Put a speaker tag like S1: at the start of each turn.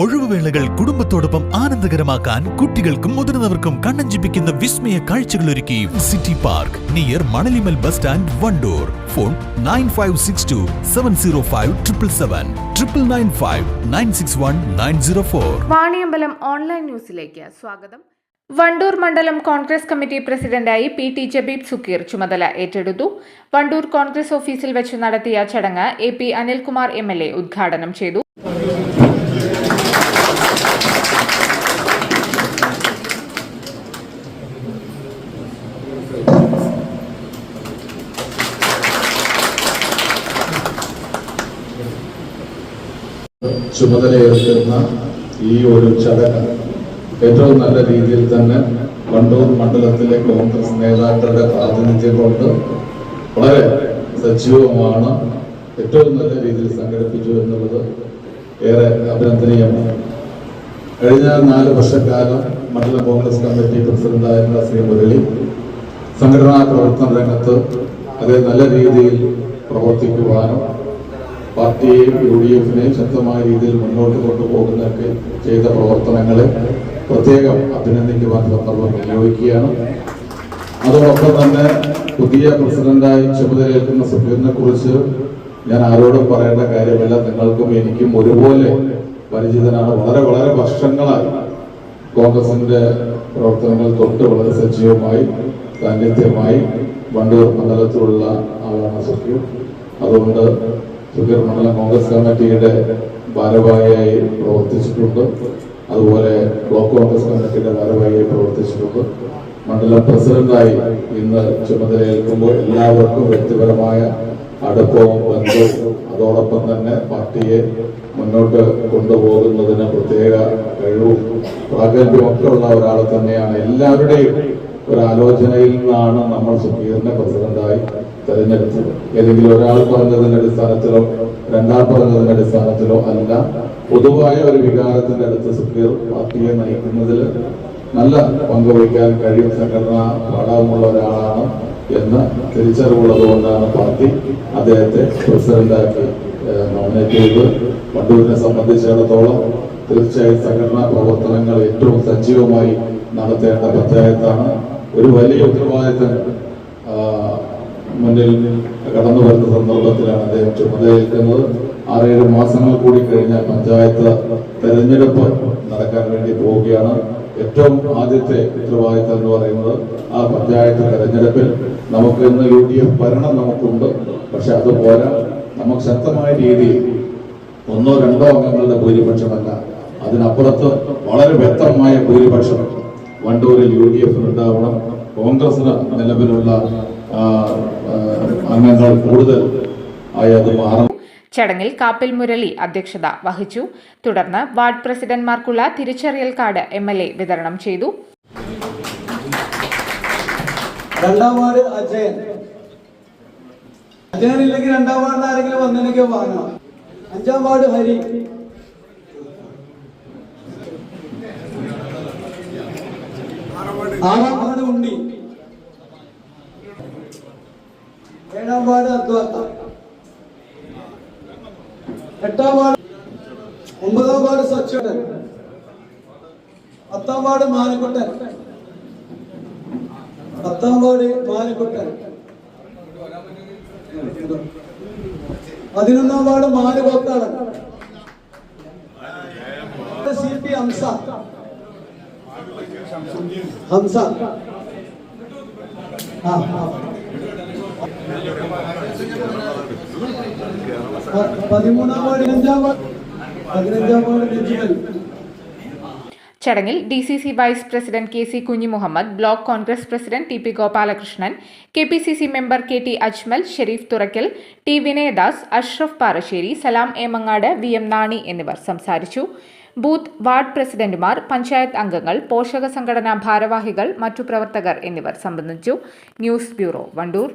S1: ഒഴിവുവേളകൾ കുടുംബത്തോടൊപ്പം ആനന്ദകരമാക്കാൻ കുട്ടികൾക്കും മുതിർന്നവർക്കും കണ്ണഞ്ചിപ്പിക്കുന്ന വിസ്മയ കാഴ്ചകൾ ഒരുക്കി city park near Manalimal bus stand Wandoor. Phone nine five six two seven zero five triple seven. Triple nine five nine six one nine zero four.
S2: Vaniyambalam online ന്യൂസിലേക്ക് സ്വാഗതം. വണ്ടൂർ മണ്ഡലം Congress committee പ്രസിഡന്റായി പി ടി ജബീബ് സുക്കീർ ചുമതല ഏറ്റെടുത്തു. വണ്ടൂർ കോൺഗ്രസ് ഓഫീസിൽ വെച്ച് നടത്തിയ ചടങ്ങ് A P Anilkumar M L A ഉദ്ഘാടനം ചെയ്തു.
S3: ചുമതലയേൽക്കുന്ന ഈ ഒരു ചടങ്ങ് ഏറ്റവും നല്ല രീതിയിൽ തന്നെ വണ്ടൂർ മണ്ഡലത്തിലെ കോൺഗ്രസ് നേതാക്കളുടെ പ്രാതിനിധ്യം കൊണ്ട് വളരെ സജീവമാണ് ഏറ്റവും നല്ല രീതിയിൽ സംഘടിപ്പിച്ചു എന്നുള്ളത് ഏറെ അഭിനന്ദനീയമാണ്. കഴിഞ്ഞ നാല് വർഷക്കാലം മണ്ഡല കോൺഗ്രസ് കമ്മിറ്റി പ്രസിഡന്റായിരുന്ന ശ്രീ മുരളി സംഘടനാ പ്രവർത്തന രംഗത്ത് അതേ നല്ല രീതിയിൽ പ്രവർത്തിക്കുവാനും പാർട്ടിയെയും യു ഡി എഫിനെയും ശക്തമായ രീതിയിൽ മുന്നോട്ട് കൊണ്ടുപോകുന്നതൊക്കെ ചെയ്ത പ്രവർത്തനങ്ങളെ പ്രത്യേകം അഭിനന്ദിക്കുവാൻ സന്ദർഭം വിനിയോഗിക്കുകയാണ് അതോടൊപ്പം തന്നെ പുതിയ പ്രസിഡന്റായി ചുമതലയേൽക്കുന്ന സുഖീറിനെ കുറിച്ച് ഞാൻ ആരോടും പറയേണ്ട കാര്യമല്ല. നിങ്ങൾക്കും എനിക്കും ഒരുപോലെ പരിചിതനാണ്. വളരെ വളരെ വർഷങ്ങളായി കോൺഗ്രസിന്റെ പ്രവർത്തനങ്ങൾ തൊട്ട് വളരെ സജീവമായി സാന്നിധ്യമായി വണ്ടൂർ മണ്ഡലത്തിലുള്ള ആളാണ് സുഖീർ അതുകൊണ്ട് സുഖീർ മണ്ഡലം കോൺഗ്രസ് കമ്മിറ്റിയുടെ ഭാരവാഹിയായി പ്രവർത്തിച്ചിട്ടുണ്ട്. അതുപോലെ ബ്ലോക്ക് കോൺഗ്രസ് കമ്മിറ്റിയുടെ ഭാരവാഹിയായി പ്രവർത്തിച്ചിട്ടുണ്ട്. മണ്ഡലം പ്രസിഡന്റായി ഇന്ന് ചുമതലയേൽക്കുമ്പോൾ എല്ലാവർക്കും വ്യക്തിപരമായ അടുപ്പവും ബന്ധവും അതോടൊപ്പം തന്നെ പാർട്ടിയെ മുന്നോട്ട് കൊണ്ടുപോകുന്നതിന് പ്രത്യേക കഴിവും പ്രാഗൽഭ്യമൊക്കെ ഉള്ള ഒരാൾ തന്നെയാണ്. എല്ലാവരുടെയും ഒരു ആലോചനയിൽ നിന്നാണ് നമ്മൾ സുഖീറിനെ പ്രസിഡന്റായി തെരഞ്ഞെടുത്തത്. ഏതെങ്കിലും ഒരാൾ പറഞ്ഞതിന്റെ അടിസ്ഥാനത്തിലോ രണ്ടാൾ പറഞ്ഞതിന്റെ അടിസ്ഥാനത്തിലോ അല്ല. പൊതുവായ ഒരു വികാരത്തിന്റെ അടുത്ത് സുപ്രീർ പാർട്ടിയെ നയിക്കുന്നതിൽ നല്ല പങ്കുവയ്ക്കാൻ കഴിയും. സംഘടന പാഠമുള്ള ഒരാളാണ് എന്ന് തിരിച്ചറിവുള്ളത് കൊണ്ടാണ് പാർട്ടി അദ്ദേഹത്തെ പ്രസിഡന്റാക്കി നോമിനേറ്റ് ചെയ്ത് വണ്ടൂരിനെ സംബന്ധിച്ചിടത്തോളം തീർച്ചയായും സംഘടനാ പ്രവർത്തനങ്ങൾ ഏറ്റവും സജീവമായി നടത്തേണ്ട പഞ്ചായത്താണ്. ഒരു വലിയ ഉത്തരവാദിത്തം മുന്നിൽ കടന്നു വരുന്ന സന്ദർഭത്തിലാണ് അദ്ദേഹം ചുമതലയേൽക്കുന്നത്. ആറേഴ് മാസങ്ങൾ കൂടി കഴിഞ്ഞാൽ പഞ്ചായത്ത് തെരഞ്ഞെടുപ്പ് നടക്കാൻ വേണ്ടി പോവുകയാണ്. ഏറ്റവും ആദ്യത്തെ ഉത്തരവാദിത്തം എന്ന് പറയുന്നത് ആ പഞ്ചായത്ത് തെരഞ്ഞെടുപ്പിൽ നമുക്ക് ഇന്ന് യു ഡി എഫ് ഭരണം നമുക്കുണ്ട്. പക്ഷെ അതുപോലെ നമുക്ക് ശക്തമായ രീതിയിൽ ഒന്നോ രണ്ടോ അംഗങ്ങളുടെ ഭൂരിപക്ഷമല്ല. അതിനപ്പുറത്ത് വളരെ വ്യക്തമായ ഭൂരിപക്ഷം വണ്ടൂരിൽ യു ഡി എഫിന് ഉണ്ടാവണം. കോൺഗ്രസിന് നിലവിലുള്ള അംഗങ്ങൾ കൂടുതൽ ആയി അത്
S2: ചടങ്ങിൽ കാപ്പിൽ മുരളി അധ്യക്ഷത വഹിച്ചു. തുടർന്ന് വാർഡ് പ്രസിഡന്റ്മാർക്കുള്ള തിരിച്ചറിയൽ കാർഡ് എം എൽ എ വിതരണം ചെയ്തു.
S4: രണ്ടാം വാർഡ് അജയൻ. അജയൻ ഇല്ലെങ്കിൽ രണ്ടാം വാർഡിൽ ആരെങ്കിലും വന്നെങ്കിൽ വാങ്ങാം അഞ്ചാം വാർഡ് ഹരി. ആറാം വാർഡ് ഉണ്ണി. എട്ടാം വാർഡ് ഒമ്പതാം വാർഡ് സച്ചേട്ടൻ പത്താം വാർഡ് മാനക്കുട്ടൻ. പത്താം വാർഡ് മാനുക്കുട്ടൻ. പതിനൊന്നാം ward Manukothadan C P Hamsa. Hamsa. ആ,
S2: ചടങ്ങിൽ D C C vice president K C Kunjimuhammad block Congress president T P Gopalakrishnan K P C C member K T Ajmal Sherif Thurakkal T Vinayadas Ashraf Parassery Salam Emangad V M Nani എന്നിവർ സംസാരിച്ചു. Booth ward പ്രസിഡന്റുമാർ പഞ്ചായത്ത് അംഗങ്ങൾ പോഷക സംഘടനാ ഭാരവാഹികൾ മറ്റു പ്രവർത്തകർ എന്നിവർ സംബന്ധിച്ചു. News bureau Wandoor.